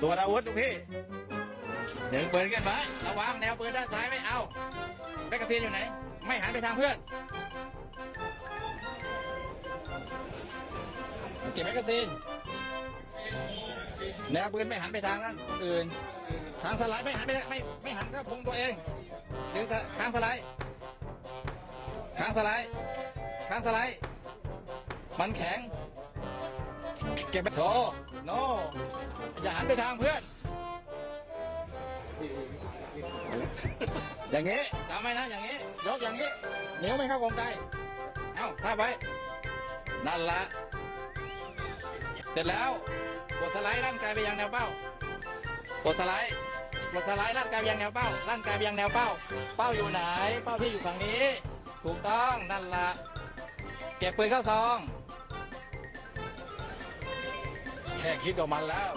ตรวอาวุธทุกพี่ดึงปืนขึ้นไประวังแนวปืนด้านซ้ายไม่เอาแมกกาซีนอยู่ไหน ไม่หันไปทางเพื่อนเก็บแมกกาซีนแนวปืนไม่หันไปทางนั้นคนอื่น ทางสไลด์ไม่หันไปไม่ไม่หันก็พุงตัวเองดึงสะทางสไลด์ทางสไลด์ทางสไลด์มันแข็ง เก็บไปโชว์โนอย่าหันไปทางเพื่อน อย่างนี้จำไว้นะ อย่างนี้ ยกอย่างนี้นิ้วไม่เข้ากรงไกเอ้าท่าบไว้ นั่นละเสร็จแล้วกดสไลด์ลั่นไกลไปยังแนวเป้ากดสไลด์กดสไลด์ลั่นไกลไปยังแนวเป้าลั่นไกลไปยังแนวเป้า เป้าอยู่ไหน เป้าที่อยู่ฝั่งนี้ ถูกต้องนั่นละเก็บปืนเข้าซอง แค่คิดออกมันแล้ว